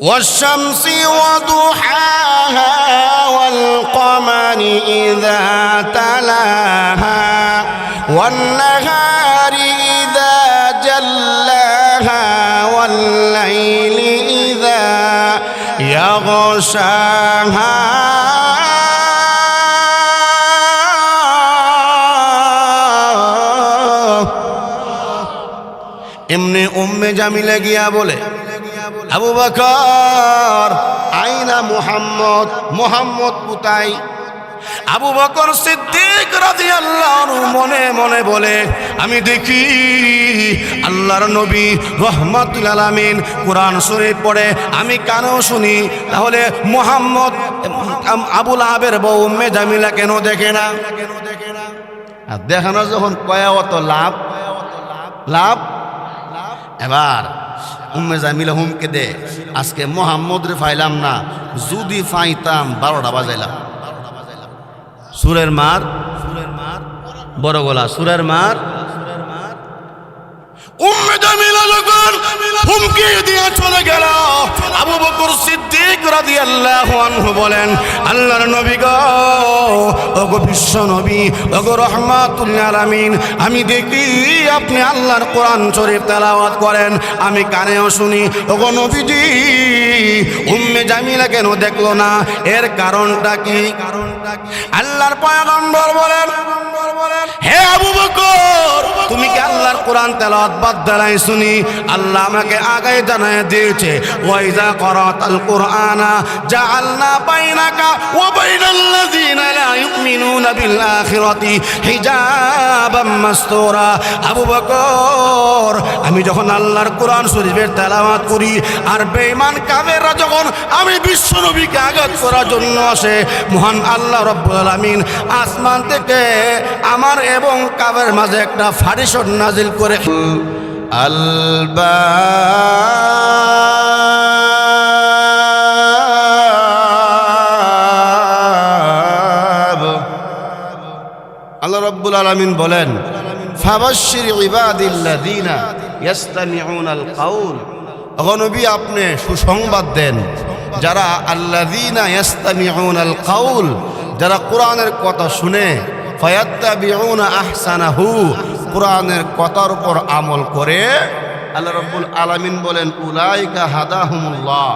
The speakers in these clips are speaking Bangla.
والشمس وضحاها والقمر إذا تلاها والنهار إذا جلاها والليل إذا يغشاها এমনি উম্মে জামিলে গিয়া বলে আবু বকর, আইনা মুহাম্মদ মুহাম্মদ পুতাই আবু বকর সিদ্দিক রাদিয়াল্লাহু মনে মনে বলে, আমি দেখি আল্লাহর নবী রহমাতুল আলামিন কোরআন শরীফ পড়ে, আমি কানেও শুনি, তাহলে মুহাম্মদ আবুল আহাবের বউ উম্মে জামিলা কেন দেখে না? আর দেখানো যখন কয়া অত লাভ? লাভ? এবার উম্মে জামিলা হুমকে দে। আজকে মোহাম্মদ রে ফাইলাম না, যদি ফাইতাম বারোটা বাজাইলাম। সুরের মার সুরের মার, বড় গলা, সুরের মার। উম্মে জামিলা যখন হুমকি দিয়ে চলে গেল। আবু বকর সিদ্দিক বলেন, আল্লাহর নবী ওগো বিশ্ব নবী, ওগো আমি দেখি আপনি আল্লাহর কোরআন শরীফ তেলাওয়াত করেন। আমি কানেও শুনি। ওগো নবীজি, উম্মে জামিলা কেন দেখল না? এর কারণটা কি? কারণটা কি আল্লাহর পয়গম্বর বলেন, হে আবু বকর, তুমি কি আল্লাহর কোরআন তেলাওয়াত বাদ দাঁড়াই শুনি, আল্লাহ আমাকে আগে জানায় দিয়েছে, ওয়াইজা করাতাল কোরআনা, জাআলনা বাইনাকা ওয়া বাইনাল্লাযিনা লা ইউমিনুনা বিল আখিরাতি হিজাবাম মাসতুরা। আবু বকর, আমি যখন আল্লাহর কোরআন শরীফের তেলাওয়াত করি, আর বেঈমান কাফেররা যখন আমি বিশ্ব নবীকে আঘাত করার জন্য আসে, মহান আল্লাহ রব্বুল আলামিন আসমান থেকে আমার এবং কাবের মাঝে একটা ফারিশন নাজিল করে আলবাব। আল্লাহ রব্বুল আলামিন বলেন, ফাবাশশির ইবাদিল্লাযিনা ইয়াস্তামিউনাল কাউল নবী, আপনি সুসংবাদ দেন, যারা আল্লাযিনা ইয়াস্তামিউনাল কাউল যারা কোরআনের কথা শুনে ফায়াত্তাবিউনা আহসানাহু, কোরআনের কথার উপর আমল করে আল্লাহ রব্বুল আলামিন বলেন, উলাইকা হাদাহুমুল্লাহ।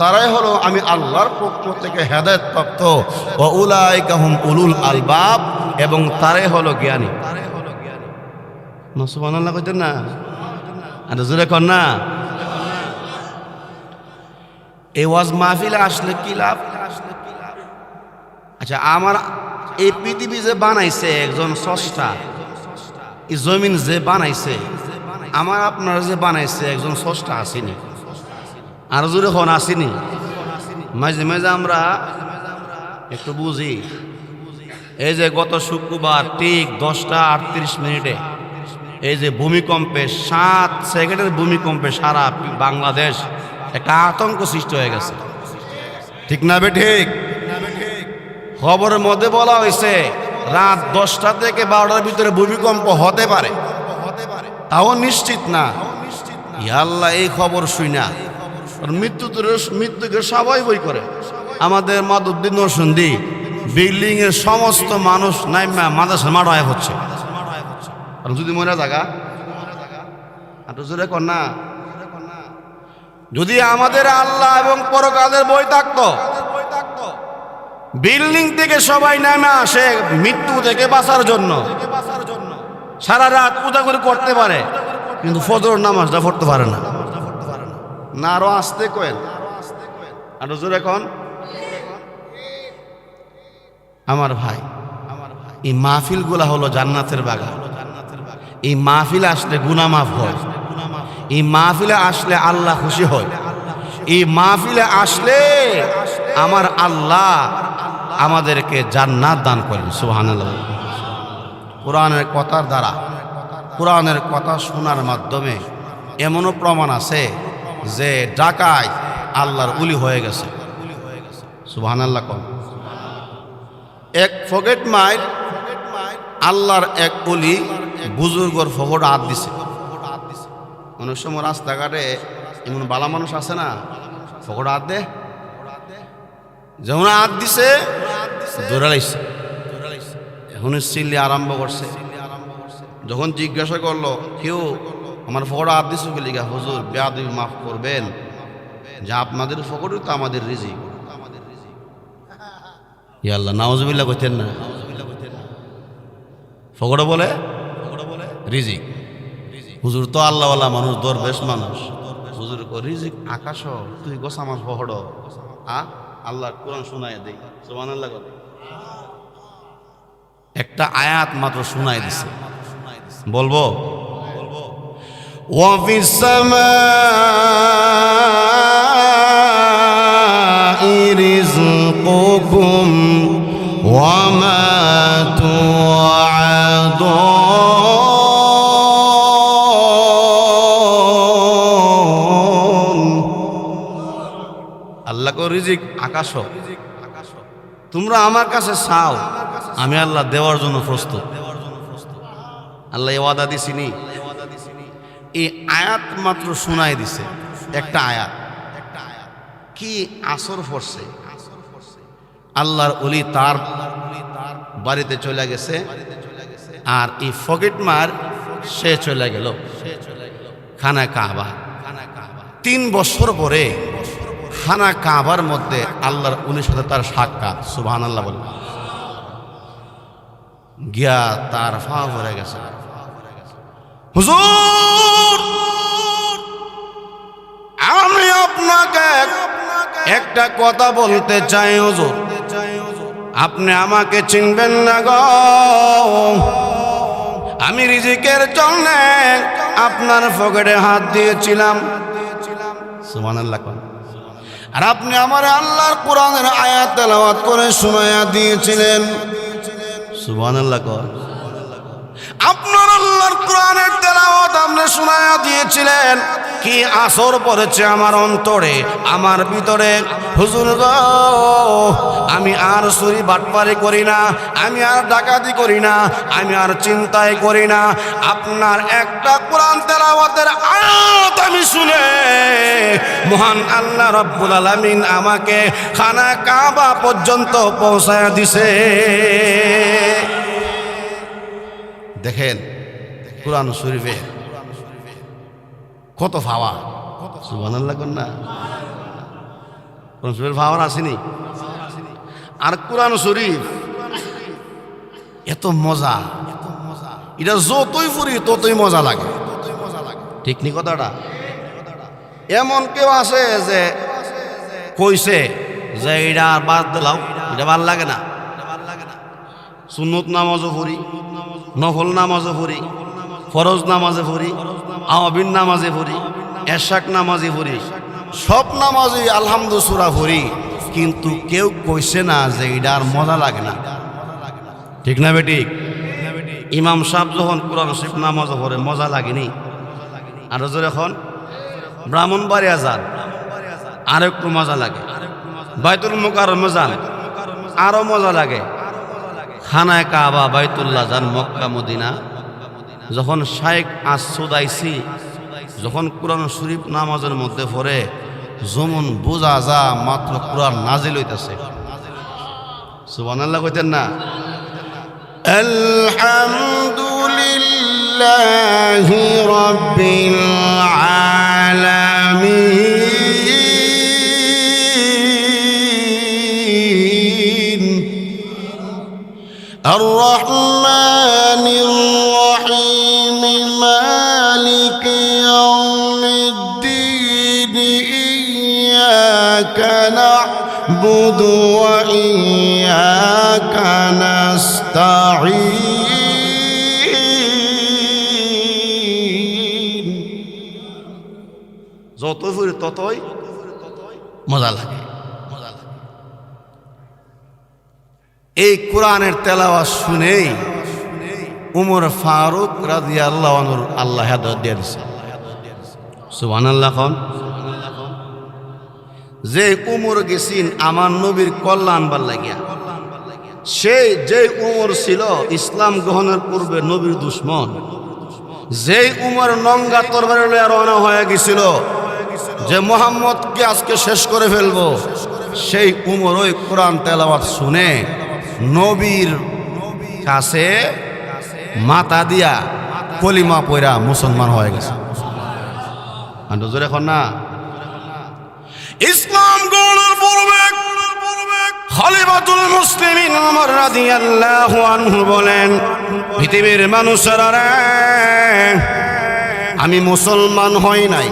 তারাই হলো আমি আল্লাহর পক্ষ থেকে হেদায়ত প্রাপ্ত ও উলাইকা হুম উলুল আলবাব এবং তারাই হলো জ্ঞানী। সুবহানাল্লাহ কইতেন না? আর জোরে কর না? এই ওয়াজ মাহফিলে আসলে কি লাভ? আচ্ছা আমার এই পৃথিবী যে বানাইছে একজন স্রষ্টা, এই জমিন যে বানাইছে, আমার আপনার যে বানাইছে একজন স্রষ্টা আসেনি। আর জোরে খন আসেনি। মাঝে মাঝে আমরা একটু বুঝি, এই যে গত শুক্রবার ঠিক দশটা আটত্রিশ মিনিটে এই যে ভূমিকম্পে সাত সেকেন্ডের ভূমিকম্পে সারা বাংলাদেশ একটা আতঙ্ক সৃষ্টি হয়ে গেছে। ঠিক না বে ঠিক? খবরের মধ্যে বলা হয়েছে, রাত দশটা থেকে বারোটার ভিতরে ভূমিকম্প হতে পারে। তাও নিশ্চিত না। আল্লাহ, এই খবর শুই না। মৃত্যু মৃত্যুকে সবাই বই করে। আমাদের মাদুদ্দিন বিল্ডিং এর সমস্ত মানুষ নাইমা মাদাসা মাড়ায় হচ্ছে। যদি মনে থাকা না। যদি আমাদের আল্লাহ এবং পরকালের বই থাকতো বিল্ডিং থেকে সবাই নামে আসে মৃত্যু থেকে বাঁচার জন্য। সারা রাত উদাগুলি করতে পারে, কিন্তু ফজর নামাজটা পড়তে পারে না। না, আরও আসতে কেন আরও জোরে এখন আমার ভাই, এই মাহফিলগুলা হলো জান্নাতের বাগান। এই মাহফিলে আসলে গুনা মাফ হয়। এই মাহফিলে আসলে আল্লাহ খুশি হয়। এই মাহফিলে আসলে আমার আল্লাহ আমাদেরকে জান্নাত দান করেন সুহান কোরআনের কথার দ্বারা, কোরআনের কথা শোনার মাধ্যমে এমনও প্রমাণ আছে যে ডাকায় আল্লাহর উলি হয়ে গেছে। সুবাহান আল্লাহ কম। এক ফকেট মাইল আল্লাহর এক উলি বুজুর্গর ফকট হাত দিছে। অনেক সময় রাস্তাঘাটে এমন বালা মানুষ আছে না ফকর হাত দে যেমন হাত দিছে দৌড়ালাইছে এখন চিল্লি আরম্ভ করছে। যখন জিজ্ঞাসা করল কেউ আমার ফকড়া হাত দিছো কি লিখা হুজুর বেয়াদি মাফ করবেন। যা আপনাদের ফকড়ই তো আমাদের রিজি ইয়াল্লাহ নাওজবিল্লা করতেন না। ফকড়ে বলে রিজিক। হুজুর তো আল্লাহওয়ালা মানুষ দরবেশ মানুষ। হুজুর কো রিজিক আকাশ তুই গোস আমার ফহড় আ? আল্লাহ কোরআন শোনাই দেই। সোমান আল্লাহ করে। একটা আয়াত মাত্র শোনাই দিছে। বলব? বলব। রিজকুকুম ওয়া মা তু'আদুন। আল্লাহ রিজিক, আকাশ তোমরা আমার কাছে চাও, আমি আল্লাহ দেওয়ার জন্য প্রস্তুত। আল্লাহ ওয়াদা দিছিনি এই আয়াত মাত্র শোনাই দিছে, একটা আয়াত। কি আসর পড়ছে? আল্লাহর অলি তার বাড়িতে চলে গেছে, আর এই ফকেট মার সে চলে গেল খানা কাবা। তিন বছর পরে খানা কাবার মধ্যে আল্লাহর উনির সাথে তার সাক্ষাৎ সুবহান আল্লাহ বলল গিয়া তার ফা ভরে গেছে। হুজুর, আমি আপনাকে একটা কথা বলতে চাই, হুজুর। আপনি আমাকে চিনবেন না গো। আমি রিজিকের জন্য আপনার পকেটে হাত দিয়েছিলাম। সুবহানাল্লাহ কোন। আর আপনি আমার আল্লাহর কোরআনের আয়াত তেলাওয়াত করে শোনায়া দিয়েছিলেন। সুবহানাল্লাহ কোন আপনার আল্লাহর কোরআনের তেলাওয়াত আপনি শোনায়া দিয়েছিলেন। কি আসর পড়েছে আমার অন্তরে আমার ভিতরে? হুজুর গো আমি আর চুরি বাটপারি করি না আমি আর ডাকাতি করি না আমি আর চিন্তাই করি না। আপনার একটা কোরআন তেলাওয়াতের আয়াত আমি শুনে, মহান আল্লাহ রব্বুল আলামিন আমাকে খানা কাবা পর্যন্ত পৌঁছায় দিছে। দেখেন, কোরআন শরীফে কত ফাওয়া। সুবান না। কোরআন শরীফের ফাওয়ার আসেনি। আর কোরআন শরীফ এত মজা। এটা যতই ফুরি ততই মজা লাগে। ঠিক নি কথাটা? এমন কেউ আছে যে কইছে যে এটা আর বাদ দিলাও এটা ভালো লাগে না। সুন্নত নামাজও পড়ি, নফল নামাজও পড়ি, ফরজ নামাজে পড়ি, আওয়াবিন নামাজে পড়ি এশাক নামাজে পড়ি, সব নামাজই আলহামদু সুরা পড়ি, কিন্তু কেউ কইছে না যে এটা আর মজা লাগে না। ঠিক না বেটি? ইমাম সাহেব যখন কোরআন শিব নামাজও পড়ে, মজা লাগেনি। আর যখন ব্রাহ্মণবাড়িয়া যান আর একটু মজা লাগে। বাইতুল মুকার মজান। আরও মজা লাগে। খানায় কাবা, বাইতুল্লাহ যান, মক্কা, মদিনা। যখন শাইখ আসুদাইসি যখন কোরআন শরীফ নামাজের মধ্যে পড়ে, যেমন বোঝা যা, মাত্র কোরআন নাজিল হইতেছে। সুবহানাল্লাহ কইতেন না? আলহামদুলিল্লাহি রাব্বিল আলামিন। الرحمن الرحيم مالك يوم الدين إياك نعبد وإياك نستعين যত ফুরি ততই মজা লাগে এই কোরআনের তেলাওয়াত শুনেই উমর ফারুক রাজি আল্লাহ আল্লাহ যে উমর গেছিন আমার নবীর কল্যাণ বার লাগিয়া। সেই যে উমর ছিল ইসলাম গ্রহণের পূর্বে নবীর দুশ্মন। যেই উমর নঙ্গা তরবারি লইয়া রওনা হয়ে গেছিল, যে মোহাম্মদকে আজকে শেষ করে ফেলব, সেই উমর ওই কোরআন তেলাওয়াত শুনে নবীর কাছে মাতা দিয়া কলিমা পয়রা মুসলমান হয়ে গেছে। এখন না। ইসলাম পূর্বে বলেন, পৃথিবীর মানুষেরা আমি মুসলমান হই নাই।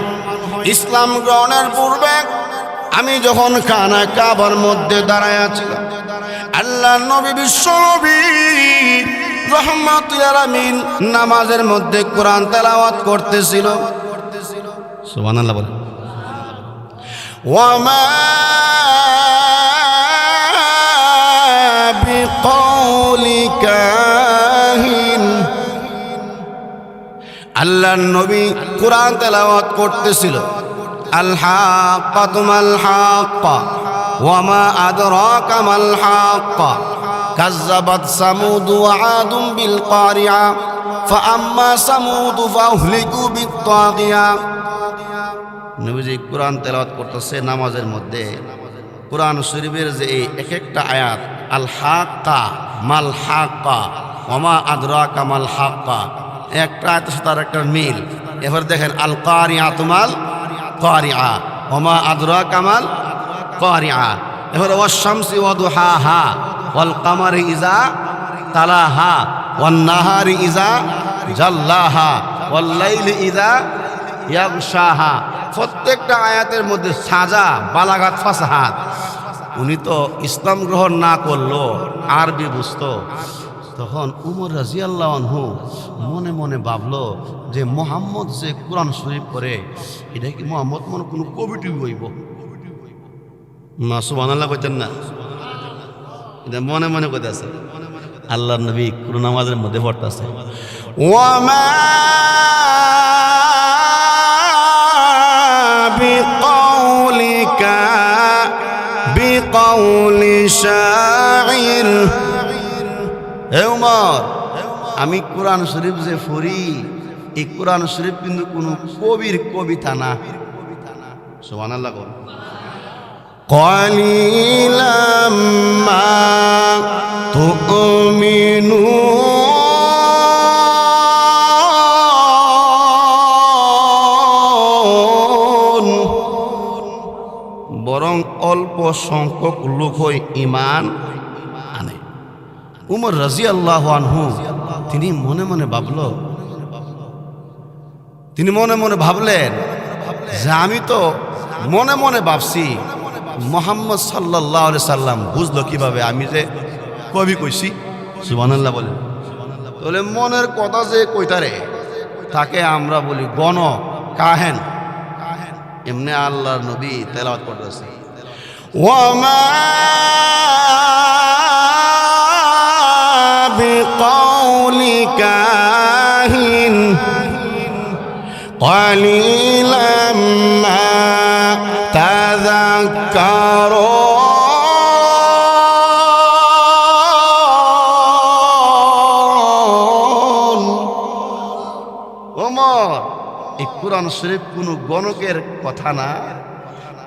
ইসলাম গ্রহণের পূর্বে আমি যখন কানা কাবার মধ্যে দাঁড়ায় আছিলাম আল্লাহ নবী বিশ্ব নবী রহমত আমিন নামাজের মধ্যে কোরআন তেলাওয়াত করতেছিল। আল্লাহ ওয়ামা নবী কোরআন তেলাওয়াত করতেছিল। আল্লাহ পাতুম আল্লাহ ওয়ামা আদরাকা মাল হাক্কা কাজ্জাবাত সামুদ ওয়া আদুম বিল কারিয়া فأما ثمود فأهلكوا بالطاغية নবীজি কোরআন তেলাওয়াত করতেছে নামাজের মধ্যে কোরআন শরীফের যে এই এক একটা আয়াত আল হাক্কা মাল হাক্কা ওমা আদরা কামাল হাক্কা একটা আয়াতের সাথে আর একটা মিল এবার দেখেন আল কারিয়া তুমাল কারিয়া ওমা আদরা কামাল হা ইজা ইজা ইজা প্রত্যেকটা আয়াতের মধ্যে সাজা, বালাগাত, ফাসাহাত। উনি তো ইসলাম গ্রহণ না করল, আরবি বুঝত। তখন উমর রাজিয়াল্লাহ মনে মনে ভাবলো যে মোহাম্মদ যে কোরআন শরীফ করে এটা কি মোহাম্মদ মনে কোনো কবিটি হইব? মা সুবান আল্লাহ কইতেন না? এটা মনে মনে কথা আছে। আল্লাহ নবী কোন নামাজের মধ্যে পড়তে আছে আমি কোরআন শরীফ যে ফুরি এই কোরআন শরীফ কিন্তু কোনো কবির কবিতা না। সোহান আল্লাহ قليلا ما تؤمنون বরং অল্প সংখ্যক লোক হয়ে ইমান আনে উমর রাজি আল্লাহ আনহু তিনি মনে মনে ভাবল তিনি মনে মনে ভাবলেন যে আমি তো মনে মনে ভাবছি মোহাম্মদ সাল্লাহ সাল্লাম বুঝলো কিভাবে আমি যে কবি কইছি সুবানাল্লাহ বলেন তাহলে মনের কথা যে কইতারে তাকে আমরা বলি গণ কাহেন এমনি আল্লাহর নবী তেলাওয়াত করতেছে ওয়ামা বিকাউলি কাহিন قليلا ما কারণ ওমর, এই কোরআন শরীফ কোন গণকের কথা না।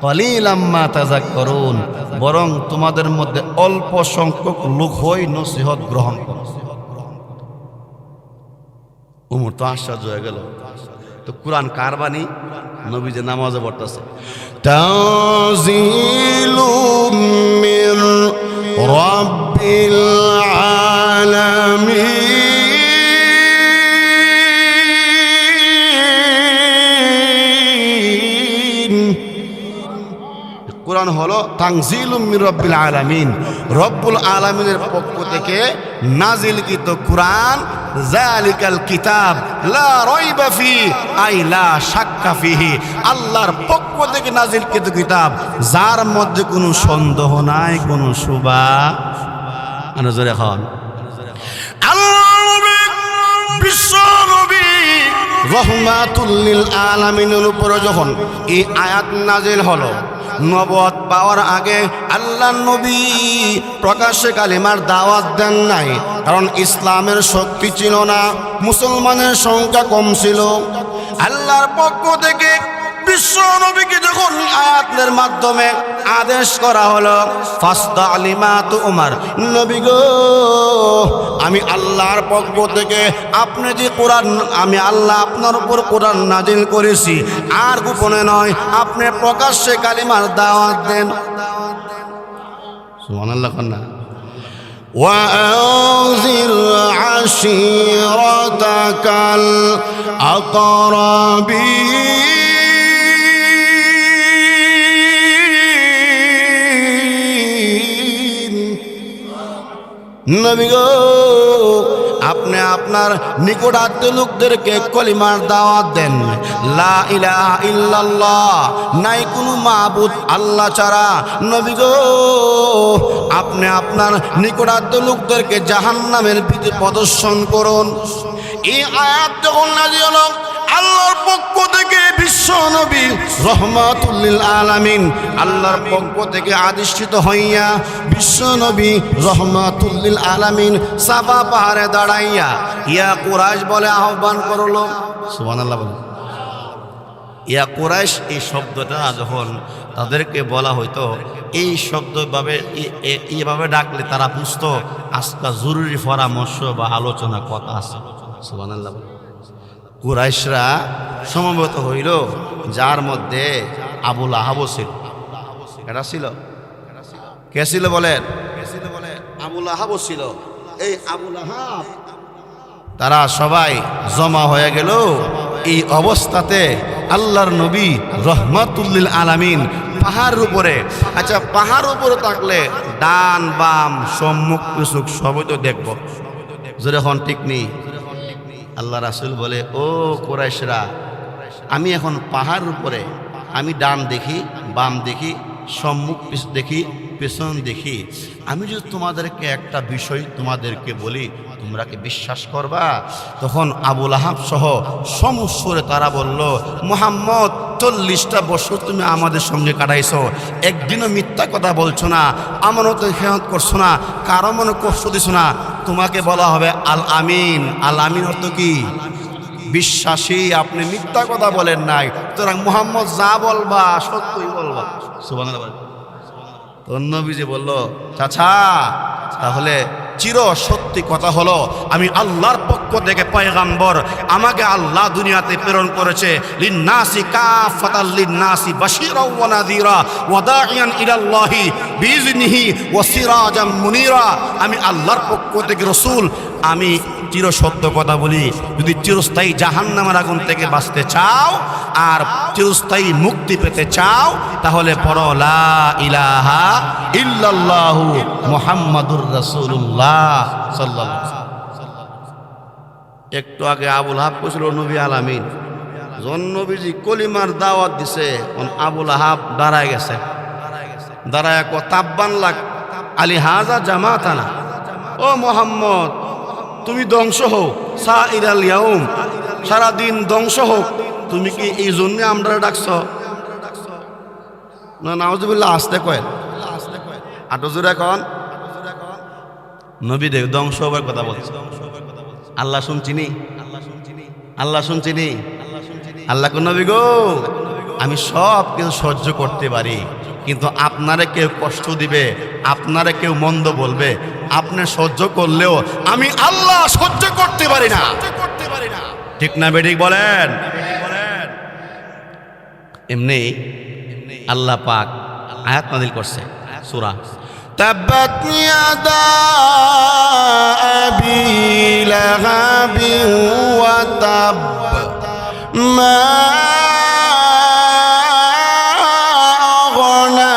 কলিলাম্মা তাজা করুন বরং তোমাদের মধ্যে অল্প সংখ্যক লোক হই নসিহত গ্রহণ উমর তো আশ্চর্য হয়ে গেল। তো কোরআন কার বাণী? নবী যে নামাজে পড়তেছে। তাজিলুম মির রাব্বিল আলামিন। কোরআন হলো তাংজিলুম মির রব্বিল আলামিন। রব্বুল আলামিনের পক্ষ থেকে নাজিলকৃত কোরআন জালিকাল কিতাব লা রাইবা ফি আই লা শাক্কা ফিহি। আল্লাহর পক্ষ থেকে নাজিলকৃত কিতাব যার মধ্যে কোনো সন্দেহ নাই কোনো সুবা নজর এখন বিশ্ব নবী রহমাতুল্লিল আলামিনের উপরে যখন এই আয়াত নাজিল হলো নবত পাওয়ার আগে আল্লাহ নবী প্রকাশ্যে কালিমার দাওয়াত দেন নাই, কারণ ইসলামের শক্তি ছিল না, মুসলমানের সংখ্যা কম ছিল। আল্লাহর পক্ষ থেকে বিশ্ব নবীকে যখন আয়াতের মাধ্যমে আদেশ করা হলো ফাস্তা আলিমা তো উমার নবী গো আমি আল্লাহর পক্ষ থেকে আপনি যে কোরআন আমি আল্লাহ আপনার উপর কোরআন নাজিল করেছি আর গোপনে নয় আপনি প্রকাশ্যে কালিমার দাওয়াত দেন সুবহানাল্লাহ কন্যা وأنذر عشيرتك الأقربين নবী গো, আপনি আপনার নিকটাত্মীয় লোকদেরকে কলিমার দাওয়াত দেন। লা নাই কোনো মাবুদ আল্লাহ ছাড়া। নবী গো, আপনি আপনার নিকটাত্মীয় লোকদেরকে জাহান্নামের ভীতি প্রদর্শন করুন। এই আয়াত যখন হলো আল্লাহর পক্ষ থেকে বিশ্ব নবী রহমাতুল্লিল আলামিন আল্লাহর পক্ষ থেকে আদিষ্ঠিত হইয়া বিশ্ব নবী রহমাতুল্লিল আলামিন সাফা পাহাড়ে দাঁড়াইয়া, ইয়া কুরাইশ বলে আহ্বান করল। সুবহানাল্লাহ বলে। ইয়া কুরাইশ, এই শব্দটা যখন তাদেরকে বলা হইতো, এই শব্দভাবে এইভাবে ডাকলে তারা বুঝতো আজকা জরুরি পরামর্শ বা আলোচনা কথা আছে। সুবহানাল্লাহ কুরাইশরা সমবেত হইল যার মধ্যে আবুল আহাবও ছিল। এটা ছিল? কে ছিল বলেন? আবুল আহাবও ছিল। এই আবুল আহাব। তারা সবাই জমা হয়ে গেল। এই অবস্থাতে আল্লাহর নবী রহমাতুল্লিল আলামিন পাহাড়ের উপরে আচ্ছা পাহাড় উপরে থাকলে ডান বাম সম্মুখ পিছুক সবই তো দেখব। যখন ঠিক নেই। আল্লাহ রাসুল বলে, ও কোরাইশরা, আমি এখন পাহাড়ের উপরে, আমি ডান দেখি, বাম দেখি, সম্মুখ পিছ দেখি পেছন দেখি, আমি যদি তোমাদেরকে একটা বিষয় তোমাদেরকে বলি, তোমরা কি বিশ্বাস করবা? তখন আবুল আহাব সহ সমস্বরে তারা বলল, মোহাম্মদ, চল্লিশটা বছর তুমি আমাদের সঙ্গে কাটাইছো। একদিনও মিথ্যা কথা বলছো না, আমানতে খেয়াত করছ না, কারও মনে কষ্ট দিছো না। তোমাকে বলা হবে আল আমিন। আল আমিন অর্থ কি? বিশ্বাসী, আপনি মিথ্যা কথা বলেন নাই। সুতরাং মোহাম্মদ যা বলবা, সত্যই বলবা। সুবান তো নবীজি বলল, চাচা, তাহলে চির সত্যি কথা হলো, আমি আল্লাহর পক্ষ থেকে পয়গাম্বর, আমাকে আল্লাহ দুনিয়াতে প্রেরণ করেছে, লিন্নাসি কাফাতাল লিন্নাসি বাশীরা ওয়া নাযীরা ওয়া দাঈয়ান ইলাল্লাহি বিইজনিহি ওয়া সিরাজাম মুনীরা। আমি আল্লাহর পক্ষ থেকে রাসূল, আমি চির সত্য কথা বলি, যদি চিরস্থায়ী জাহান্নামের আগুন থেকে বাঁচতে চাও আর চিরস্থায়ী মুক্তি পেতে চাও, তাহলে পড়ো, লা ইলাহা ইল্লাল্লাহু মুহাম্মাদুর রাসূলুল্লাহ সাল্লাল্লাহু একটু আগে আবুল হাব কইছিল নবী আলামিন, যখন নবীজি কলিমার দাওয়াত দিছে আবুল আহাব দাঁড়ায় গেছে। দাঁড়ায় ক তাব্বান লাগ আলী হাজা জামাতানা। ও মোহাম্মদ, তুমি ধ্বংস হোক সা ইরাল ইয়াউম, সারাদিন ধ্বংস হোক তুমি কি এই জন্য আমরা ডাকছ? না, নাউজুবিল্লাহ, আসতে কয় আটো জোরে এখন নবী দেব ধ্বংস হবার কথা বলছে। আল্লাহ শুনছিনি? আল্লাহ শুনছিনি? আল্লাহ কোন নবী গো, আমি সব কিছু সহ্য করতে পারি, কিন্তু আপনারে কেউ কষ্ট দিবে, আপনারে কেউ মন্দ বলবে, আপনি সহ্য করলেও আমি আল্লাহ সহ্য করতে পারি না। ঠিক না বেঠিক বলেন? এমনি আল্লাহ পাক আয়াত নাদিল করছে সূরা তাব্বাত ইয়াদা আবি লাহাবি ওয়া তাব মা أغنى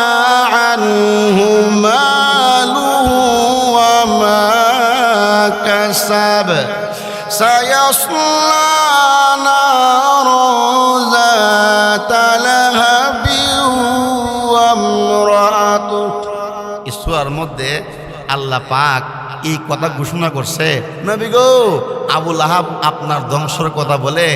عنه ماله وما كسب سيصلى আল্লাহ পাক এই কথা ঘোষণা করছে। নবী গো আবুল আহাব আপনার ধ্বংসর কথা বলে,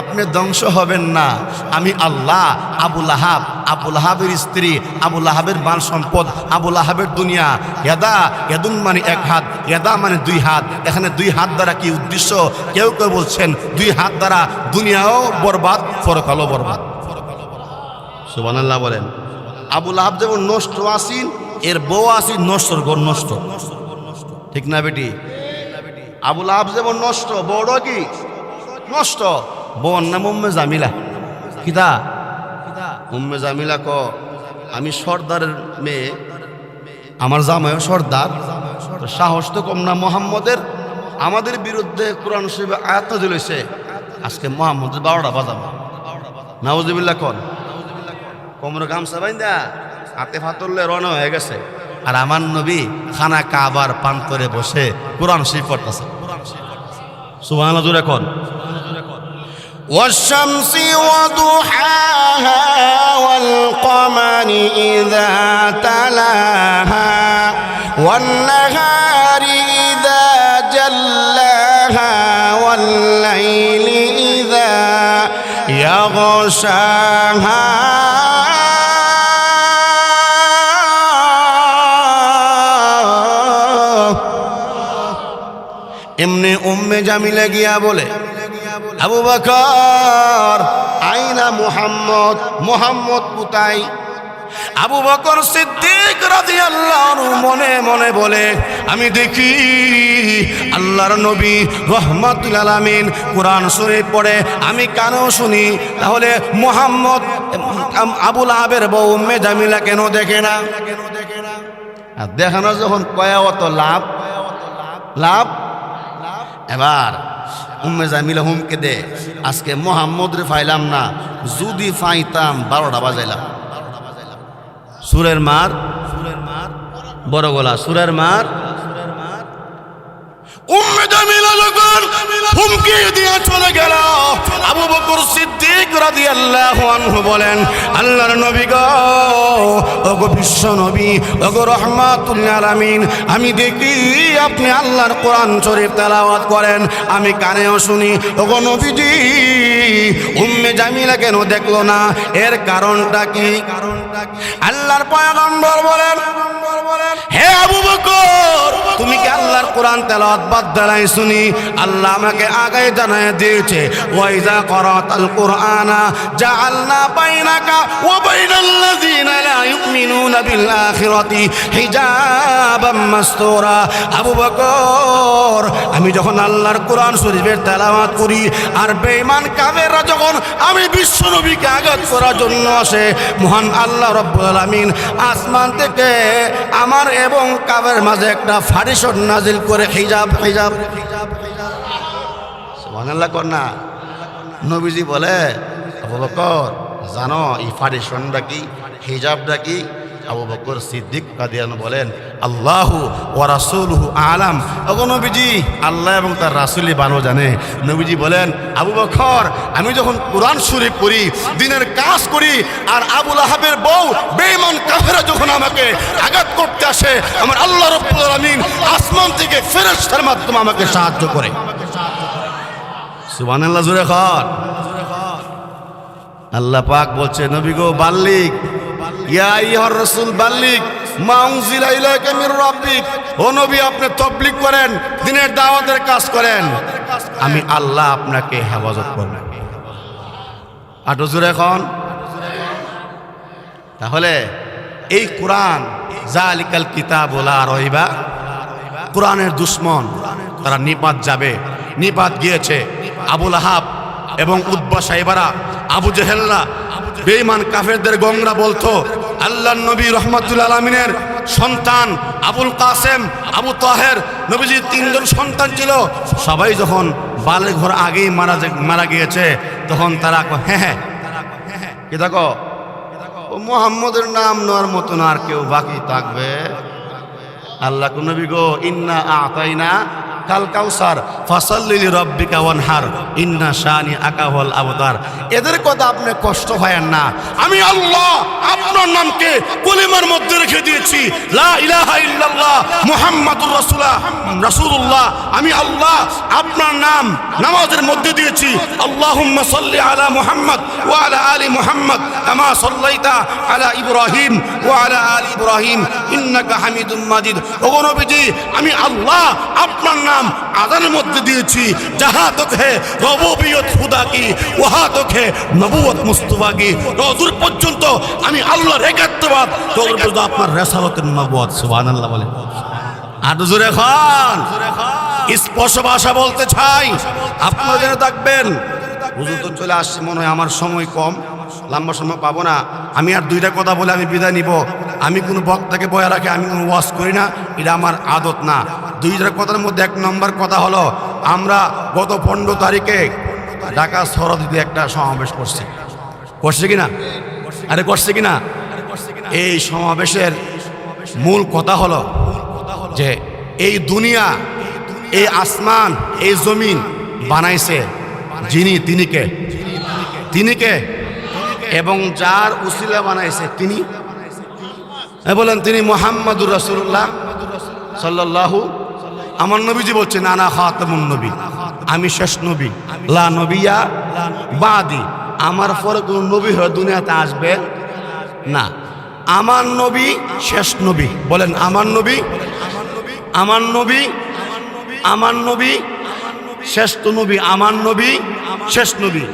আপনি ধ্বংস হবেন না। আমি আল্লাহ আবুল আহাব আবুল আহাবের স্ত্রী আবুল আহাবের বাল সম্পদ আবুল আহাবের দুনিয়া। ইয়াদা ইয়াদুন মানে এক হাত ইয়াদা মানে দুই হাত। এখানে দুই হাত দ্বারা কি উদ্দেশ্য? কেউ কেউ বলছেন, দুই হাত দ্বারা দুনিয়াও বরবাদ, ফরকালও বরবাদ। সুবহানাল্লাহ বলেন। আবুল আহাব যেমন নষ্ট আসিন এর বউ আসিন নষ্টর ঘর নষ্ট। ঠিক না বেটি? আবুল আহাব যেমন নষ্ট বউটা কি? নষ্ট। বোন নাম উম্মে জামিলা। কিতা? উম্মে জামিলা ক, আমি সর্দারের মেয়ে। আমার জামাইও সর্দার। সাহস তো কম না মোহাম্মদের। আমাদের বিরুদ্ধে কোরআন শরীফে আয়াত নাজিল হয়েছে আজকে মোহাম্মদের বারোটা বাজাবো। নাউজুবিল্লাহ কন। কোমর গামছা বাইন্দা। হাতে ফাতরলে রওনা হয়ে গেছে আর আমার নবী খানা কাবার পান্তরে বসে কোরআন শরীফ পড়তেছে সুবহানাল্লাহ জোরে কন والشمس وضحاها والقمر إذا تلاها والنهار إذا جلاها والليل إذا يغشاها উম্মে জামিলে গিয়া বলে, আবু বকর, আইনা মুহাম্মদ মুহাম্মদ পুতাই আবু বকর সিদ্দিক রাদিয়াল্লাহু মনে মনে বলে, আমি দেখি আল্লাহর নবী রহমাতুল আলামিন কোরআন শরীফ পড়ে, আমি কানেও শুনি? তাহলে মুহাম্মদ আবুল আহাবের বউ উম্মে জামিলা কেন দেখে না? আর দেখানো যখন কয়া অত লাভ লাভ এবার উম্মে জামিলা হুমকে দে। আজকে মোহাম্মদ রে ফাইলাম না, যদি ফাইতাম বারোটা বাজাইলাম। সুরের মার সুরের মার, বড় গলা, সুরের মার। হুমকি চলে আবু নবী বিশ্ব নবী আমি দেখি আপনি আল্লাহর কোরআন শরীফ তেলাওয়াত করেন, আমি কানেও শুনি। ওগো নবীজি, উম্মে জামিলা কেন দেখল না? এর কারণটা কি কারণটা কি? আল্লাহর পয়গম্বর বলেন, হে আবু বকর, তুমি কি আল্লাহর কোরআন তেলাওয়াত বাদ দাঁড়াই শুনি। আল্লাহ আমাকে আগে জানায় দিয়েছে, ওয়াইজা করাতাল কোরআনা জাআলনা বাইনাকা ওয়া বাইনাল্লাযিনা লা ইউমিনুনা বিল হিজাবাম আবু বকর, আমি যখন আল্লাহর কোরআন শরীফের তেলাওয়াত করি, আর বেঈমান কাফেররা যখন আমি বিশ্ব নবীকে আঘাত করার জন্য আসে, মহান আল্লাহ রব্বুল আলামিন আসমান থেকে আমার এবং কাবের মাঝে একটা ফারিশন নাজিল করে হিজাব হিজাব সুবহানাল্লাহ কর নবীজি বলে বকর জানো এই ফারিশনটা কি? হিজাবটা কি? আবু বকর সিদ্দিক কাদিয়ান বলেন, আল্লাহু ও রাসূলুহু আলাম। ওগো নবীজি, আল্লাহ এবং তার রাসূলই বানো জানে। নবীজি বলেন, আবু বকর, আমি যখন কোরআন শরীফ পড়ি, দিনের কাজ করি, আর আবুল আহাবের বউ বেঈমান কাফেরা যখন আমাকে আঘাত করতে আসে, আমার আল্লাহ রাব্বুল আসমান থেকে ফেরেশতার মাধ্যমে আমাকে সাহায্য করে। সুবহানাল্লাহ, জোরে খান আল্লাহ পাক বলছে, নবী গো, বাল্লিক ইয়া আইয়ুহার রাসূল বাল্লিক আপনি করেন, দিনের কাজ করেন। আমি আল্লাহ আপনাকে হেফাজত করব। আটো জোরে এখন? তাহলে এই কোরআন কিতাব ওলা রহিবা কোরআনের দুশ্মন, তারা নিপাত যাবে। নিপাত গিয়েছে আবুল আহাব এবং উদ্বা সাহেবারা আবু জেহেল্লা বেঈমান কাফেরদের গংরা বলতো আল্লাহ নবী রহমাতুল আলমিনের সন্তান আবুল কাসেম, আবু তাহের নবীজির তিনজন সন্তান ছিল। সবাই যখন বালে ঘর আগেই মারা মারা গিয়েছে, তখন তারা হ্যাঁ হ্যাঁ কি দেখো? মোহাম্মদের নাম নেওয়ার মতন আর কেউ বাকি থাকবে? আল্লাহ নবী গো, ইন্না আতাইনা কাল কাউসার, ফাসাল্লিলি রব্বিকা ওয়ানহার, ইন্না শানি আকাহল আবতার এদের কথা আপনি কষ্ট হয় না। আমি আল্লাহ আপনার নামকে কলিমার মধ্যে রেখে দিয়েছি। লা ইলাহা ইল্লাল্লাহ মুহাম্মাদুর রাসূলা রাসূলুল্লাহ, আমি আল্লাহ আপনার নাম নামাজের মধ্যে দিয়েছি। আল্লাহুম্মা সাল্লি আলা মুহাম্মদ ওয়া আলা আলি মুহাম্মদ কামা সাল্লাইতা আলা ইব্রাহিম ওয়া আলা আলি ইব্রাহিম। ইন্নাকা হামিদুম মাজিদ। ওগো নবীজি, আমি আল্লাহ আপনার নাম আজানের মধ্যে দিয়েছি। যাহা তোকে রবিয়ত খুদা কি ওহা তোকে নবুয়ত মুস্তফা দূর পর্যন্ত আমি আল্লাহর একাত্মবাদ। তোর পর্যন্ত আপনার রেসালতের নবুয়ত সুবহানাল্লাহ বলে। আর জোরে স্পষ্ট ভাষা বলতে চাই, আপনারা জেনে থাকবেন, হুজুর তো চলে আসছে, মনে হয় আমার সময় কম, লম্বা সময় পাবো না। আমি আর দুইটা কথা বলে আমি বিদায় নিব। আমি কোনো বক্তাকে বয়া রাখে, আমি কোনো ওয়াশ করি না, এটা আমার আদত না। দুইটা কথার মধ্যে এক নম্বর কথা হলো, আমরা গত পনেরো তারিখে ঢাকা সরদিতে একটা সমাবেশ করছি। করছে কিনা? আরে করছে কিনা? এই সমাবেশের মূল কথা হলো যে এই দুনিয়া, এই আসমান, এই জমিন বানাইছে যিনি তিনি কে তিনি কে এবং যার উসিলা বানাইছে তিনি। এ বলেন তিনি মোহাম্মদুর রসুল্লাহ সাল্লাল্লাহু আমার নবীজি বলছে, নানা খাতামুন নবী, আমি শেষ নবী। লা নবিয়া বাদি, আমার পরে কোন নবী হয়ে দুনিয়াতে আসবে না। আমার নবী শেষ নবী। বলেন, আমার নবী আমার নবী আমার নবী শ্রেষ্ঠ নবী, আমার নবী, শেষ নবী।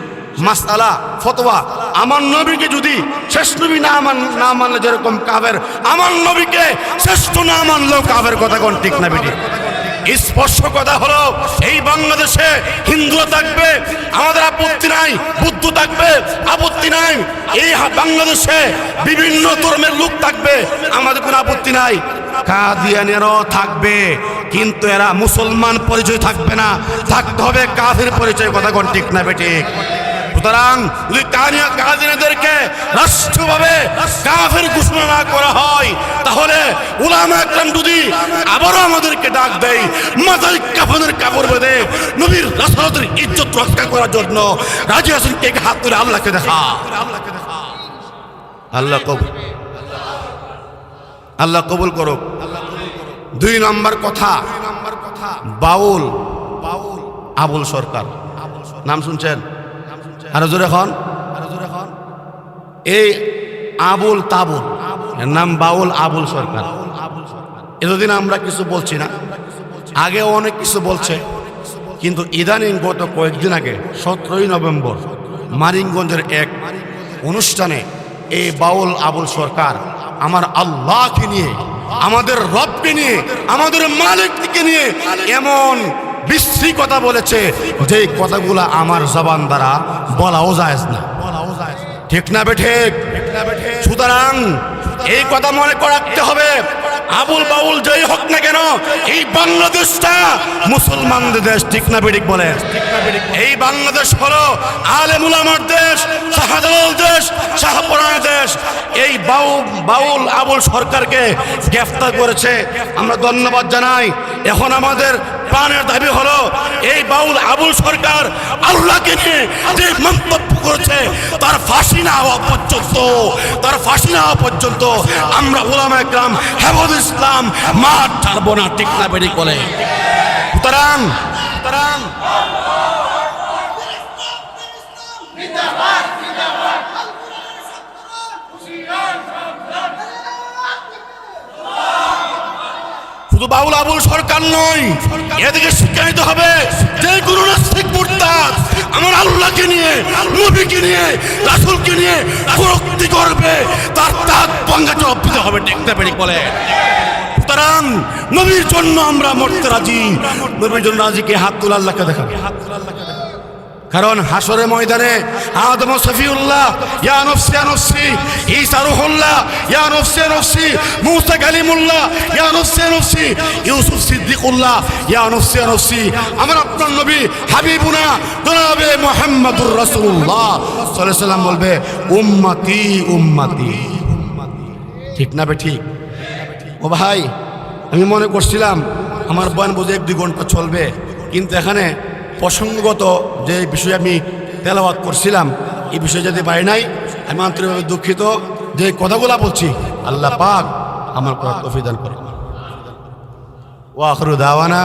মাসালা, ফতোয়া, আমার নবীকে যদি শেষ নবী না মান, না মানলে যেরকম কাবের আমার নবীকে শ্রেষ্ঠ না মানলেও কাবের কথা কোন ঠিক না বেটি স্পর্শ কথা হলো এই বাংলাদেশে হিন্দুরা থাকবে, আমাদের আপত্তি নাই, বুদ্ধ থাকবে, আপত্তি নাই। এই বাংলাদেশে বিভিন্ন ধর্মের লোক থাকবে, আমাদের কোনো আপত্তি নাই। কাদিয়ানেরও থাকবে, কিন্তু এরা মুসলমান পরিচয় থাকবে না। থাকতে হবে কাফের পরিচয় কথা কোন ঠিক না বেঠিক সুতরাং যদি কানিয়া কাদিনাদেরকে রাষ্ট্রভাবে কাফের ঘোষণা না করা হয় তাহলে উলামা একরাম যদি আবারও আমাদেরকে ডাক দেয় মাথায় কাফনের কাপড় বেঁধে নবীর রাসূলের ইজ্জত রক্ষা করার জন্য রাজি আছেন কে কে? হাত তুলে আল্লাহকে দেখা। আল্লাহ কবুল। আল্লাহ কবুল করুক। দুই নম্বর কথা বাউল। বাউল। আবুল সরকার। নাম শুনছেন? আরও জোরে এখন এই আবুল তাবুল, এর নাম বাউল আবুল সরকার। এতদিন আমরা কিছু বলছি না আগে অনেক কিছু বলছে, কিন্তু ইদানিং গত কয়েকদিন আগে, সতেরোই নভেম্বর মারিঙ্গঞ্জের এক অনুষ্ঠানে এই বাউল আবুল সরকার আমার আল্লাহকে নিয়ে, আমাদের রবকে নিয়ে, আমাদের মালিককে নিয়ে এমন বিশ্রী কথা বলেছে যে কথাগুলো আমার জবান দ্বারা বলাও যায় না। বলাও যায় ঠিক না বে ঠিক। সুতরাং এই কথা মনে রাখতে হবে। আবুল বাউল যেই হোক না কেন, এই বাংলাদেশটা মুসলমানদের দেশ, ঠিক না বেডিক বলে? এই বাংলাদেশ হলো আলেমুল আমার দেশ, শাহজালাল দেশ, শাহপুরানের দেশ। এই বাউল বাউল, আবুল সরকারকে গ্রেফতার করেছে। আমরা ধন্যবাদ জানাই। এখন আমাদের প্রাণের দাবি হলো, এই বাউল, আবুল সরকার আল্লাহকে নিয়ে যে মন্তব্য করেছে, তার ফাঁসি না হওয়া পর্যন্ত, তার ফাঁসি না হওয়া পর্যন্ত আমরা ওলামা একরাম হেফাজ ইসলাম মাঠ ছাড়বো না, ঠিক না বেরিক বলে। সুতরাং সুতরাং শুধু বাউল আবুল সরকার নয়, এদিকে শিক্ষা নিতে হবে যে কোনো নাস্তিক মুরতাদ। আমার আল্লাহকে নিয়ে, নবীকে নিয়ে, রাসুলকে নিয়ে ভক্তি করবে, তার তাক পঙ্গাটা অভ্যুত হবে দেখতে পেরে বলে? সুতরাং নবীর জন্য আমরা মরতে রাজি। নবীর জন্য রাজিকে হাত তুলে আল্লাহকে দেখাবে। কারণ হাসরে ময়দানে আদম সফিউল্লাহ, ইয়া নফসি ইয়া নফসি, ঈসা রুহুল্লাহ ইউসুফ সিদ্দিকুল্লাহ, ইয়া নফসি আমার আপনার নবী হাবিবুনা জনাবে মুহাম্মদুর রাসূলুল্লাহ। সাল্লাল্লাহু সাল্লাম বলবে, উম্মতি উম্মতি। ঠিক না বে ঠিক ও ভাই, আমি মনে করছিলাম, আমার বয়ান বোঝে এক দুই ঘণ্টা চলবে, কিন্তু এখানে প্রসঙ্গগত যে বিষয়ে আমি তেলাবাদ করছিলাম এই বিষয়ে যদি পারি নাই, আমি আন্তরিকভাবে দুঃখিত। যে কথাগুলো বলছি, আল্লাহ পাক আমার কথা তফিদান করে ওয়াখরু দাওয়ানা।